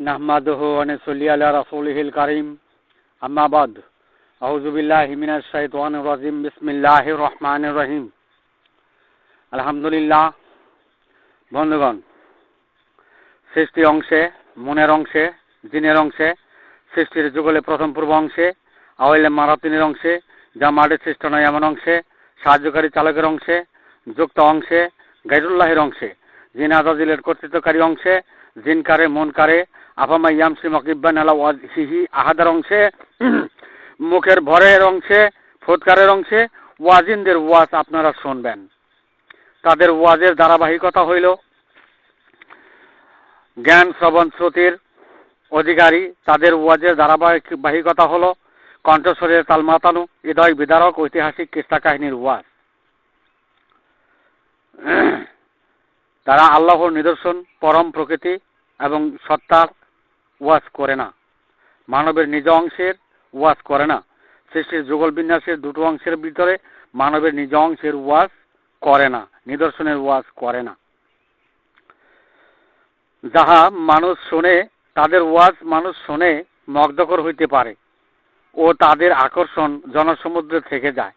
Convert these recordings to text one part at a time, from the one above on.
নাহমাদহ অনেসলি করিম আম্মাবাদ আউজুবিল্লাহ মিনাজ শাহিদান রাজিম বিসমিল্লাহ রহমান রহিম আলহামদুলিল্লাহ বন্ধুগণ, সৃষ্টি অংশে, মনের অংশে দিনের অংশে, সৃষ্টির যুগলে প্রথম পূর্ব অংশে আওয়ালে মারাতিনের অংশে যা মাঠে সৃষ্ট নয় এমন অংশে, সাহায্যকারী চালকের অংশে, যুক্ত অংশে, গাইরুল্লাহের অংশে, জিন আজাজিলের কর্তৃত্বকারী অংশে জিনকারে মনকারে আফামা ইয়ামসি মকিব্বান আলা হিহি আহাদার অংশে, মুখের ভরের অংশে, ফুৎকারের অংশে, ওয়াজিনদের ওয়াজ আপনারা শুনবেন। তাদের ওয়াজের ধারাবাহিকতা হইল জ্ঞান শ্রবণ শ্রুতির অধিকারী। তাদের ওয়াজের ধারাবাহিকতা হল কণ্ঠস্বরের তালমাতানু, হৃদয় বিদারক, ঐতিহাসিক কৃষ্ণা কাহিনীর ওয়াজ। তারা আল্লাহর নিদর্শন, পরম প্রকৃতি এবং সত্তার ওয়াজ করে না। মানবের নিজ অংশের ওয়াজ করে না। সৃষ্টির যুগল বিন্যাসের দুটো অংশের ভিতরে মানবের নিজ অংশের ওয়াজ করে না, নিদর্শনের ওয়াজ করে না। যাহা মানুষ শোনে, তাদের ওয়াজ মানুষ শোনে মগ্ধকর হইতে পারে ও তাদের আকর্ষণ জনসমুদ্রে থেকে যায়।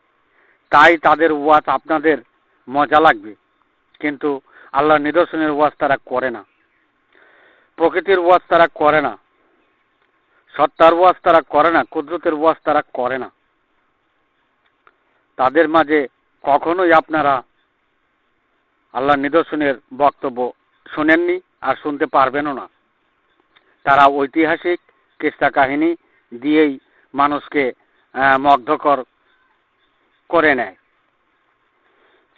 তাই তাদের ওয়াজ আপনাদের মজা লাগবে। কিন্তু আল্লাহর নিদর্শনের ওয়াজ তারা করে না। প্রকৃতির ওয়াজ তারা করে না। সত্তার ওয়াজ তারা করে না, কুদরতের ওয়াজ তারা করে না। তাদের মাঝে কখনোই আপনারা আল্লাহ নিদর্শনের বক্তব্য শোনেননি আর শুনতে পারবেনও না। তারা ঐতিহাসিক কিস্তা কাহিনী দিয়েই মানুষকে মগ্ধকর করে নেয়।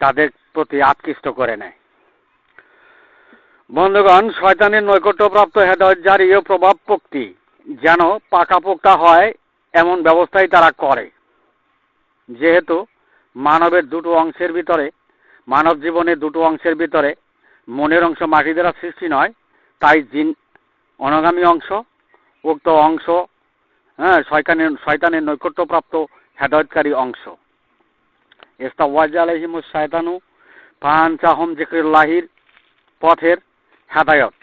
তাদের প্রতি আকৃষ্ট করে নেয়। বন্ধুগণ, শয়তানের নৈকট্যপ্রাপ্ত হেদায়ত ও প্রভাব পক্তি। যেন পাকাপোক্তা হয়, এমন ব্যবস্থাই তারা করে। যেহেতু মানবের দুটো অংশের ভিতরে, মানব জীবনের দুটো অংশের ভিতরে মনের অংশ মাটি দ্বারা সৃষ্টি নয়, তাই জিন অনগামী অংশ, উক্ত অংশ হ্যাঁ শয়তানের শয়তানের নৈকট্যপ্রাপ্ত হেদায়তকারী অংশ। এস্তা ওয়াজ আলহিমুস শয়তানু ফাহানচাহম জিক্রুল্লাহির পথের হেদায়ত।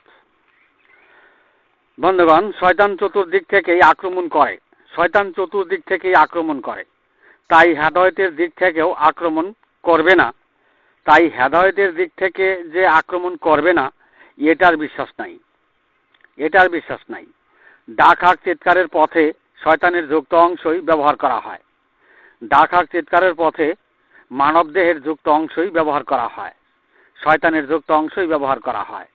বন্ধুগণ, শয়তান চতুর্দিক থেকেই আক্রমণ করে। শয়তান চতুর্দিক থেকেই আক্রমণ করে। তাই হেদায়তের দিক থেকেও আক্রমণ করবে না। তাই হেদায়তের দিক থেকে যে আক্রমণ করবে না, এটার বিশ্বাস নাই। এটার বিশ্বাস নাই। ডাক হাক চিৎকারের পথে শয়তানের যুক্ত অংশই ব্যবহার করা হয়। ডাক হাক চিৎকারের পথে মানব দেহের যুক্ত অংশই ব্যবহার করা হয়। শয়তানের যুক্ত অংশই ব্যবহার করা হয়।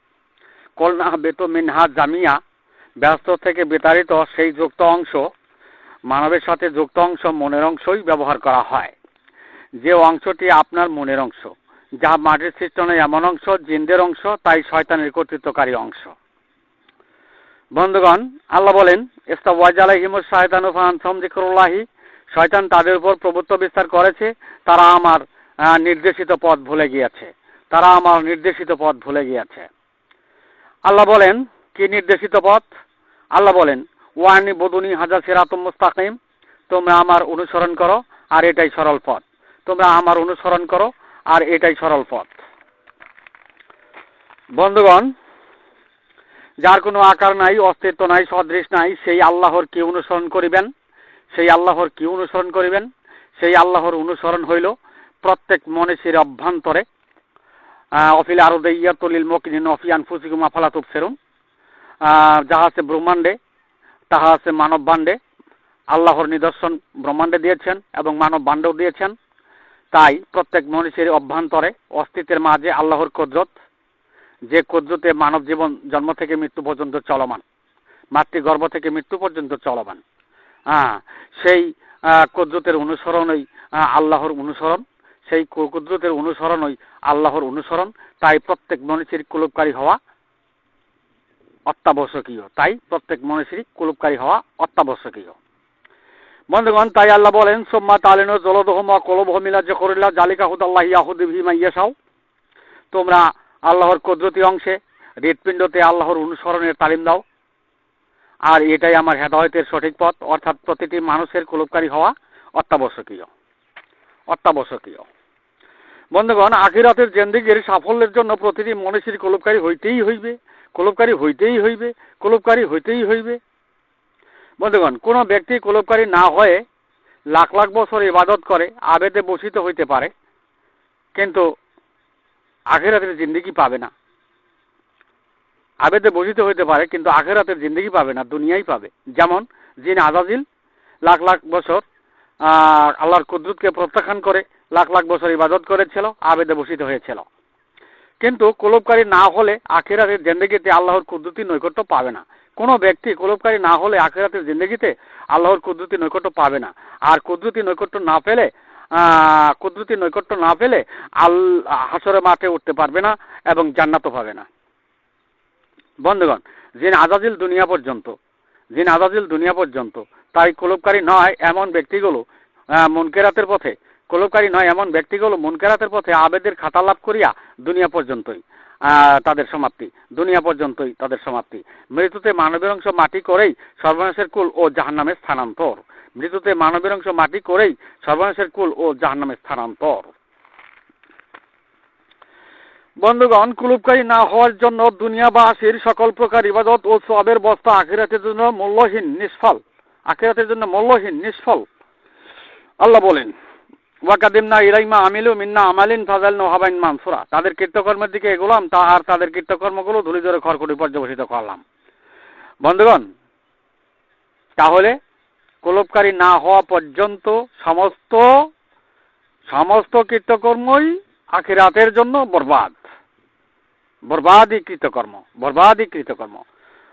কলনা বেত মিনহা জামিয়া, ব্যস্ত থেকে বিতাড়িত সেই যুক্ত অংশ মানবের সাথে যুক্ত অংশ মনের অংশই ব্যবহার করা হয়। যে অংশটি আপনার মনের অংশ, যা মাটির সৃষ্ট নয় এমন অংশ, জিন্দের অংশ, তাই শয়তানের কর্তৃত্বকারী অংশ। বন্ধুগণ, আল্লাহ বলেন ইস্তা ওয়াজ আলাহিমুর শায়তানু জিকরুল্লাহি শয়তান তাদের উপর প্রভুত্ব বিস্তার করেছে, তারা আমার নির্দেশিত পথ ভুলে গিয়েছে, তারা আমার নির্দেশিত পথ ভুলে গিয়েছে। আল্লাহ বলেন, কি নির্দেশিত পথ? আল্লাহ বলেন, ওয়ানি বদুনি হাজার সেরাতম মুস্তাকিম। তোমরা আমার অনুসরণ করো, আর এটাই সরল পথ। তোমরা আমার অনুসরণ করো, আর এটাই সরল পথ। বন্ধুগণ, যার কোনো আকার নাই, অস্তিত্ব নাই, সদৃশ নাই, সেই আল্লাহর কি অনুসরণ করিবেন? সেই আল্লাহর কি অনুসরণ করিবেন? সেই আল্লাহর অনুসরণ হইল প্রত্যেক মনীষীর অভ্যন্তরে অফিল আরও ইয়াতলিল মকিন অফিয়ান ফুসিকুম আফালাতুব সেরুম যাহা আছে ব্রহ্মাণ্ডে, তাহা আছে মানব বাণ্ডে আল্লাহর নিদর্শন ব্রহ্মাণ্ডে দিয়েছেন এবং মানব বাণ্ডেও দিয়েছেন। তাই প্রত্যেক মনীষীর অভ্যন্তরে, অস্তিত্বের মাঝে আল্লাহর কদরত, যে কদরতে মানব জীবন জন্ম থেকে মৃত্যু পর্যন্ত চলমান, মাতৃগর্ভ থেকে মৃত্যু পর্যন্ত চলমান। হ্যাঁ সেই কদরতের অনুসরণই আল্লাহর অনুসরণ। সেই কুদরতের অনুসরণই আল্লাহর অনুসরণ। তাই প্রত্যেক মনীষীর কুলুপকারী হওয়া অত্যাবশ্যকীয়। তাই প্রত্যেক মনীষীর কুলুপকারী হওয়া অত্যাবশ্যকীয়। বন্ধুগণ, তাই আল্লাহ বলেন, সোম্মা তালেন জলদহমা কলবহমিলা জকরিল্লা জালিকা হুদাল্লাহ ইয়াহুদিভি মাইয়াসাও তোমরা আল্লাহর কুদরতি অংশে হৃৎপিণ্ডতে আল্লাহর অনুসরণের তালিম দাও। আর এটাই আমার হেদায়তের সঠিক পথ। অর্থাৎ প্রতিটি মানুষের কুলুপকারী হওয়া অত্যাবশ্যকীয়। অত্যাবশ্যকীয়। বন্ধুগণ, আখিরাতের জেন্দিগির সাফল্যের জন্য প্রতিটি মনীষীর কলবকারী হইতেই হইবে কোলবকারী হইতেই হইবে কোলবকারী হইতেই হইবে। বন্ধুগণ, কোনো ব্যক্তি কোলবকারী না হয়ে লাখ লাখ বছর ইবাদত করে, আবেদে বসিত হইতে পারে, কিন্তু আখেরাতের জিন্দিগি পাবে না। আবেদে বসিত হইতে পারে, কিন্তু আখেরাতের জিন্দিগি পাবে না, দুনিয়াই পাবে। যেমন জিন আজাজিল লাখ লাখ বছর আল্লাহর কুদরতকে প্রত্যাখ্যান করে লাখ লাখ বছর ইবাদত করেছিল, আবেদে বসিত হয়েছিল। কিন্তু কোলবকারী না হলে আখেরাতের জিন্দগিতে আল্লাহর কুদরতি নৈকট্য পাবে না। কোনো ব্যক্তি কোলবকারী না হলে আখেরাতের জিন্দগিতে আল্লাহর কুদরতি নৈকট্য পাবে না। আর কুদরতি নৈকট্য না পেলে কুদরতি নৈকট্য না পেলে আল হাসরে মাঠে উঠতে পারবে না এবং জান্নাতও পাবে না। বন্ধুগণ জিন আজাজিল দুনিয়া পর্যন্ত জিন আজাজিল দুনিয়া পর্যন্ত তাই কোলবকারী নয় এমন ব্যক্তিগুলো মনকেরাতের পথে কোলবকারী নয়, এমন ব্যক্তিগুলো মনকেরাতের পথে আবেদের খাতা লাভ করিয়া দুনিয়া পর্যন্তই তাদের সমাপ্তি, দুনিয়া পর্যন্তই তাদের সমাপ্তি। মৃত্যুতে মানবের অংশ মাটি করেই সর্বনাশের কুল ও জাহান্নামের স্থানান্তর। মৃত্যুতে মানবের অংশ মাটি করেই সর্বনাশের কুল ও জাহান্নামের স্থানান্তর। বন্ধুগণ, কুলুপকারী না হওয়ার জন্য দুনিয়াবাসীর সকল প্রকার ইবাদত ও সবের বস্তা আখিরাতের জন্য মূল্যহীন, নিষ্ফল। আখিরাতের জন্য মূল্যহীন, নিষ্ফল। আল্লাহ বলেন ওয়াকাদিমনা ইরাইমা আমিলু মিন্না আমালিন ফাজাল নোহাবাইন মানসুরা। তাদের কীর্তকর্মের দিকে এগোলাম, তা আর তাদের কীর্তকর্মগুলো ধুলি ধরে খড়কুটি পর্যবসিত করলাম। বন্ধুগণ, তাহলে কোলপকারী না হওয়া পর্যন্ত সমস্ত সমস্ত কীর্তকর্মই আখিরাতের জন্য বরবাদ। বরবাদই কৃতকর্ম বরবাদই কৃতকর্ম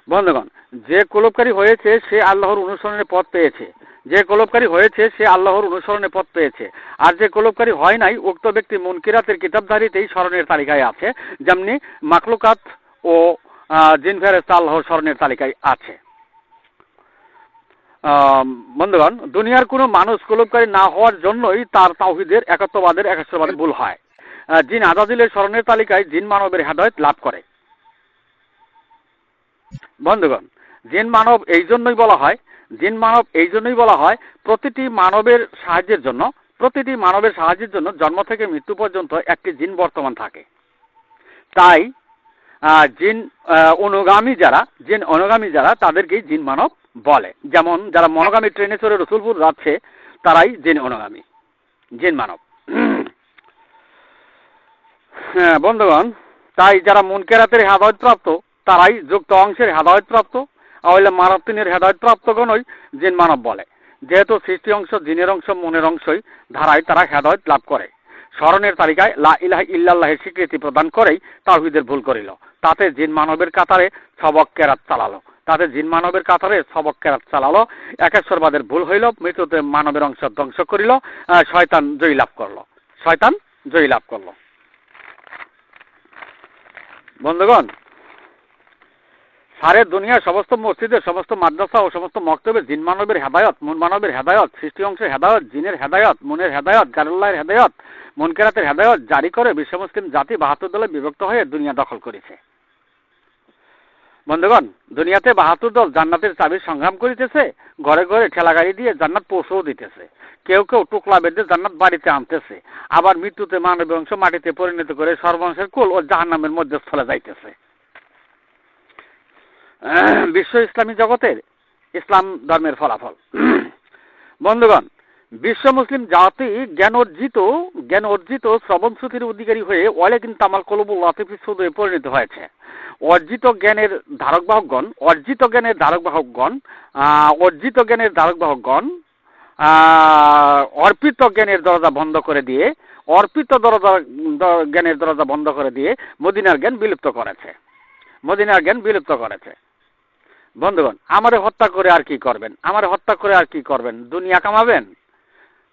বন্ধুগণ, যে কোলপকারী হয়েছে, সে আল্লাহর অনুসরণের পথ পেয়েছে। যে কোলপকারী হয়েছে, সে আল্লাহর অনুসরণের পথ পেয়েছে। আর যে কোলপকারী হয় নাই, উক্ত ব্যক্তি মুনকিরাতের কিতাবধারীতেই স্মরণের তালিকায় আছে, যেমনি মাকলুকাত ও জিন ফেরেস্তা আল্লাহর স্মরণের তালিকায় আছে। বন্ধুগণ, দুনিয়ার কোনো মানুষ কোলপকারী না হওয়ার জন্যই তার তাওহিদের, একত্ববাদের একাশ্বরবাদের ভুল হয়। জিন আজাদিলের স্মরণের তালিকায় জিন মানবের হেদায়ত লাভ করে। বন্ধুগণ, জিন মানব এই জন্যই বলা হয় জিন মানব এই জন্যই বলা হয়, প্রতিটি মানবের সাহায্যের জন্য, প্রতিটি মানবের সাহায্যের জন্য জন্ম থেকে মৃত্যু পর্যন্ত একটি জিন বর্তমান থাকে। তাই জিন অনুগামী যারা, জিন অনুগামী যারা, তাদেরকেই জিন মানব বলে। যেমন, যারা মনোগামী ট্রেনে চড়ে রসুলপুর যাচ্ছে, তারাই জিন অনুগামী, জিন মানব। হ্যাঁ বন্ধুগণ, তাই যারা মুনকেরাতের হেদায়ত প্রাপ্ত তারাই যুক্ত অংশের হেদায়ত প্রাপ্ত তাহলে মানবতিনের হেদায়ত প্রাপ্তগণই জিন মানব বলে। যেহেতু সৃষ্টি অংশ, জিনের অংশ, মনের অংশই, ধারায় তারা হেদায়ত লাভ করে। স্মরণের তালিকায় লা ইলাহ ইল্লাল্লাহের স্বীকৃতি প্রদান করেই তাহিদের ভুল করিল। তাতে জিন মানবের কাতারে সবক কেরাত চালালো। তাতে জিন মানবের কাতারে সবক কেরাত চালালো। একেশ্বরবাদের ভুল হইল, মৃত্যুতে মানবের অংশ ধ্বংস করিল শয়তান জয়ী লাভ করল। শয়তান জয়ী লাভ করল। বন্ধুগণ সারে দুনিয়ার সমস্ত মসজিদের, সমস্ত মাদ্রাসা ও সমস্ত মক্তবে জিন মানবের হেদায়ত, মন মানবের হেদায়ত, সৃষ্টি অংশের হেদায়ত, জিনের হেদায়ত, মনের হেদায়ত গারুল্লাহের হেদায়ত, মনকেরাতের হেদায়ত জারি করে বিশ্ব মুসলিম জাতি বাহাত্তর দলে বিভক্ত হয়ে দুনিয়া দখল করেছে। বন্ধুগণ, দুনিয়াতে বাহাত্তর দল জান্নাতের চাবির সংগ্রাম করিতেছে, ঘরে ঘরে ঠেলা গাড়ি দিয়ে জান্নাত পৌঁছেও দিতেছে। কেউ কেউ টুকলা বেঁধে জান্নাত বাড়িতে আনতেছে, আবার মৃত্যুতে মানব অংশ মাটিতে পরিণত করে সর্বংশের কুল ও জাহান্নামের মধ্যে স্থলে যাইতেছে। বিশ্ব ইসলামী জগতের ইসলাম ধর্মের ফলাফল। বন্ধুগণ, বিশ্ব মুসলিম জাতি জ্ঞান অর্জিত জ্ঞান অর্জিত শ্রবণ শ্রুতির অধিকারী হয়ে ওয়ালেকিন তামাল কলবুল লাতিফি সুদে পরিণত হয়েছে। অর্জিত জ্ঞানের ধারকবাহকগণ অর্জিত জ্ঞানের ধারকবাহকগণ অর্জিত জ্ঞানের ধারকবাহকগণ অর্পিত জ্ঞানের দরজা বন্ধ করে দিয়ে, অর্পিত দরজা জ্ঞানের দরজা বন্ধ করে দিয়ে মদিনার জ্ঞান বিলুপ্ত করেছে। মদিনার জ্ঞান বিলুপ্ত করেছে। বন্ধুগণ, আমারে হত্যা করে আর কি করবেন? আমারে হত্যা করে আর কি করবেন? দুনিয়া কামাবেন?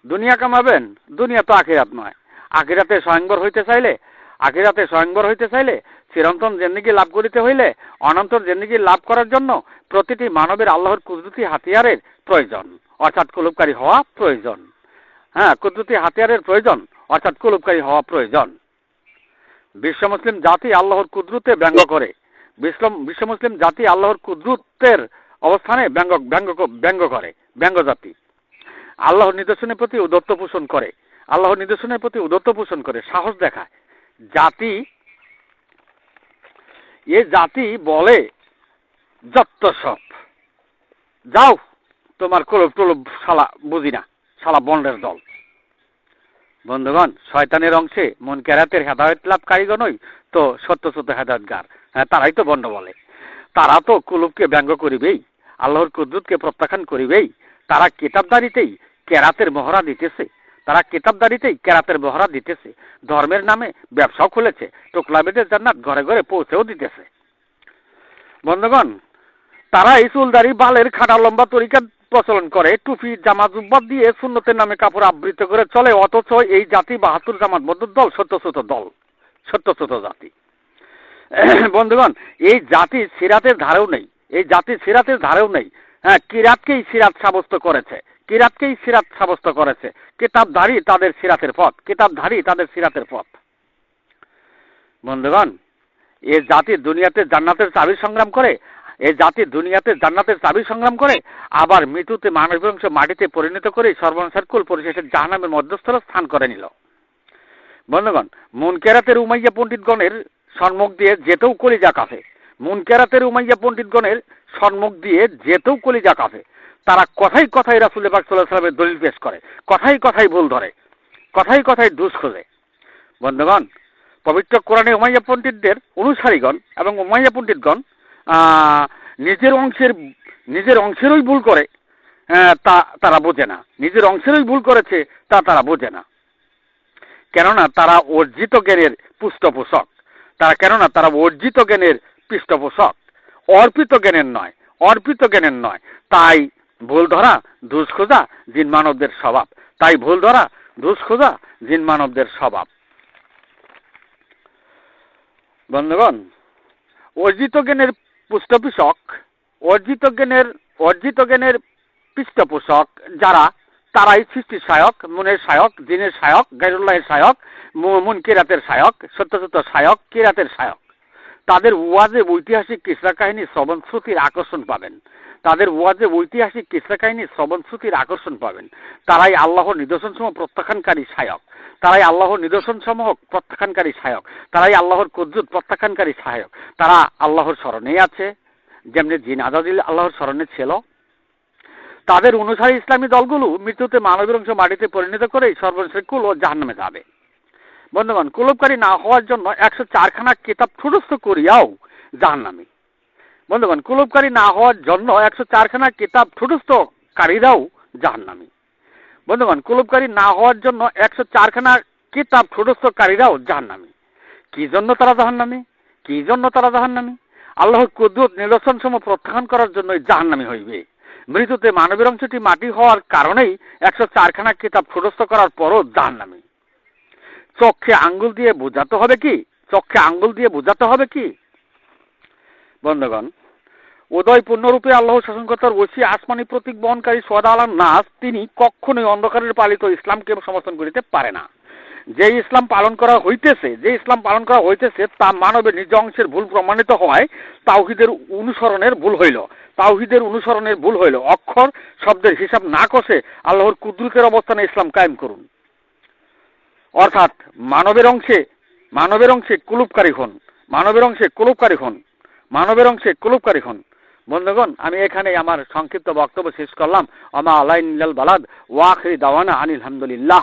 দুনিয়া কামাবেন? দুনিয়া তো আখিরাত নয়। আখিরাতে স্বয়ংবর হইতে চাইলে, আখিরাতে স্বয়ংবর হইতে চাইলে, চিরন্তন জেন্দিগি লাভ করিতে হইলে, অনন্তর জেন্দিগি লাভ করার জন্য প্রতিটি মানবের আল্লাহর কুদরতি হাতিয়ারের প্রয়োজন, অর্থাৎ কুলুপকারী হওয়া প্রয়োজন। হ্যাঁ কুদরতি হাতিয়ারের প্রয়োজন, অর্থাৎ কুলুপকারী হওয়া প্রয়োজন। বিশ্ব মুসলিম জাতি আল্লাহর কুদরতে ব্যঙ্গ করে। বিশ্ব বিশ্ব মুসলিম জাতি আল্লাহর কুদরতের অবস্থানে ব্যঙ্গ ব্যঙ্গ ব্যঙ্গ করে, ব্যঙ্গ জাতি। আল্লাহর নিদর্শনের প্রতি উদত্ত পোষণ করে, আল্লাহর নিদর্শনের প্রতি উদত্ত পোষণ করে, সাহস দেখায়। জাতি, এ জাতি বলে যত সব যাও, তোমার কলব টলব শালা বুঝি না, শালা বন্ডের দল। বন্ধুগণ, শয়তানের অংশে মন কেরাতের হেদায়ত লাভকারীগণ নই, তো সত্য সত্য হেদায়তগার। হ্যাঁ তারাই তো বন্ড বলে। তারা তো কুলুবকে ব্যঙ্গ করিবেই, আল্লাহর কুদ্রুতকে প্রত্যাখ্যান করিবেই। তারা কিতাবদারিতেই কেরাতের মহড়া দিতেছে। তারা কিতাবদারিতেই কেরাতের মহড়া দিতেছে। ধর্মের নামে ব্যবসাও খুলেছে। টোকলাবেদের জান্নাত ঘরে ঘরে পৌঁছেও দিতেছে। বন্ধুগণ, তারা এই চুলদারি বালের খাটা লম্বা তরিকা প্রচলন করে। টুপি জামা জুব্বাত দিয়ে সুন্নতের নামে কাপড় আবৃত করে চলে। অথচ এই জাতি বাহাত্তর জামাত মধ্যর দল সত্য ছোট দল সত্য ছোট জাতি। বন্ধুগণ, এই জাতি সিরাতের ধারেও নেই। এই জাতি সিরাতের ধারেও নেই। হ্যাঁ কিরাতকেই সিরাত সাব্যস্ত করেছে। কিরাতকেই সিরাত সাব্যস্ত করেছে। কিতাবধারী তাদের সিরাতের পথ। কিতাবধারী তাদের সিরাতের পথ। বন্ধুগণ, এ জাতি দুনিয়াতে জান্নাতের চাবির সংগ্রাম করে। এই জাতি দুনিয়াতে জান্নাতের চাবি সংগ্রাম করে, আবার মৃত্যুতে মানব অংশ মাটিতে পরিণত করে সর্বনাশের কুল পরিশেষে জাহানামের মধ্যস্থল স্থান করে নিল। বন্ধুগণ, মুনকেরাতের উমাইয়া পণ্ডিতগণের সম্মুখ দিয়ে যেতেও কলিজা কাফে মুনকেরাতের উমাইয়া পণ্ডিতগণের সম্মুখ দিয়ে যেতেও কলিজা কাফে তারা কথাই কথাই রাসুল পাক সাল্লাহ সাল্লামের দলিল পেশ করে, কথাই কথাই ভুল ধরে, কথাই কথাই দুষ খোঁজে। বন্ধুগণ, পবিত্র কোরআনে উমাইয়া পণ্ডিতদের অনুসারীগণ এবং উমাইয়া পণ্ডিতগণ নিজের অংশের, নিজের অংশেরই ভুল করে তা, তারা বোঝে না। নিজের অংশেরই ভুল করেছে, তা তারা বোঝে না। কেননা তারা অর্জিত জ্ঞানের পৃষ্ঠপোষক। তারা, কেননা তারা অর্জিত জ্ঞানের পৃষ্ঠপোষক। অর্পিত জ্ঞানের নয়, অর্পিত জ্ঞানের নয়। তাই ভুল ধরা দুষ খোঁজা জিন মানবদের স্বভাব। তাই ভুল ধরা দুষ খোঁজা জিন মানবদের স্বভাব। বন্ধুগণ, অর্জিত জ্ঞানের পৃষ্ঠপোষক অর্জিত জ্ঞানের অর্জিত জ্ঞানের পৃষ্ঠপোষক যারা, তারাই সৃষ্টির সায়ক মনের সায়ক দিনের সায়ক গাইরুল্লাহের সায়ক মুন কিরাতের সায়ক সত্য সত্য সায়ক কিরাতের সায়ক তাদের ওয়াজে ঐতিহাসিক কিসরা কাহিনী শ্রবণ শ্রুতির আকর্ষণ পাবেন। তাদের ওয়াজে ঐতিহাসিক কিসরা কাহিনী শ্রবণ শ্রুতির আকর্ষণ পাবেন। তারাই আল্লাহর নিদর্শন সমূহ প্রত্যাখ্যানকারী সায়ক তারাই আল্লাহর নিদর্শন সমূহ প্রত্যাখ্যানকারী সায়ক তারাই আল্লাহর কদ্রুত প্রত্যাখ্যানকারী সায়ক তারা আল্লাহর স্মরণেই আছে। যেমনি জিন আজাদিল আল্লাহর স্মরণে ছিল। তাদের অনুসারী ইসলামী দলগুলো মৃত্যুতে মানবের অংশ মাটিতে পরিণত করে সর্বশেষ ও জাহান্নামে যাবে। বন্ধুগণ কুলবকারী না হওয়ার জন্য একশো চারখানা কিতাব ঠুটস্থ করিয়াও জাহান্নামী। বন্ধুগণ কুলবকারী না হওয়ার জন্য একশো চারখানা কিতাব ঠুটস্থকারীরাও জাহান্নামী। বন্ধুগণ কুলবকারী না হওয়ার জন্য একশো চারখানা কিতাব ঠুটস্থকারীরাও জাহান্নামী। কি জন্য তারা জাহান্নামী? কি জন্য তারা জাহান্নামী? আল্লাহ কুদ্দুত নিদর্শন সমূহ প্রত্যাখ্যান করার জন্যই জাহান্নামী হইবে। মৃত্যুতে মানবের অংশটি মাটি হওয়ার কারণেই একশো চারখানা কিতাব ঠুটস্থ করার পরও জাহান্নামী। চক্ষে আঙ্গুল দিয়ে বোঝাতে হবে কি? চক্ষে আঙ্গুল দিয়ে বোঝাতে হবে কি? বন্ধগণ উদয় পূর্ণরূপে আল্লাহ শাসনকর্তার ওসি আসমানি প্রতীক বহনকারী সোয়াদা আলাম নাস, তিনি কখনোই অন্ধকারের পালিত ইসলামকে সমর্থন করিতে পারে না। যে ইসলাম পালন করা হইতেছে, যে ইসলাম পালন করা হইতেছে, তা মানবের নিজ অংশের ভুল প্রমাণিত হওয়ায় তাওহিদের অনুসরণের ভুল হইল। তাওহিদের অনুসরণের ভুল হইল। অক্ষর, শব্দের হিসাব না কষে আল্লাহর কুদরতের অবস্থানে ইসলাম কায়েম করুন। অর্থাৎ মানবের অংশে মানবের অংশে কুলুপকারী হন, মানবের অংশে কুলুপকারী হন, মানবের অংশে কুলুপকারী হন। বন্ধুগণ, আমি এখানে আমার সংক্ষিপ্ত বক্তব্য শেষ করলাম। আমা আলাইন বালাদ, ওয়াখরি দাওয়ানা আনিল আলহামদুলিল্লাহ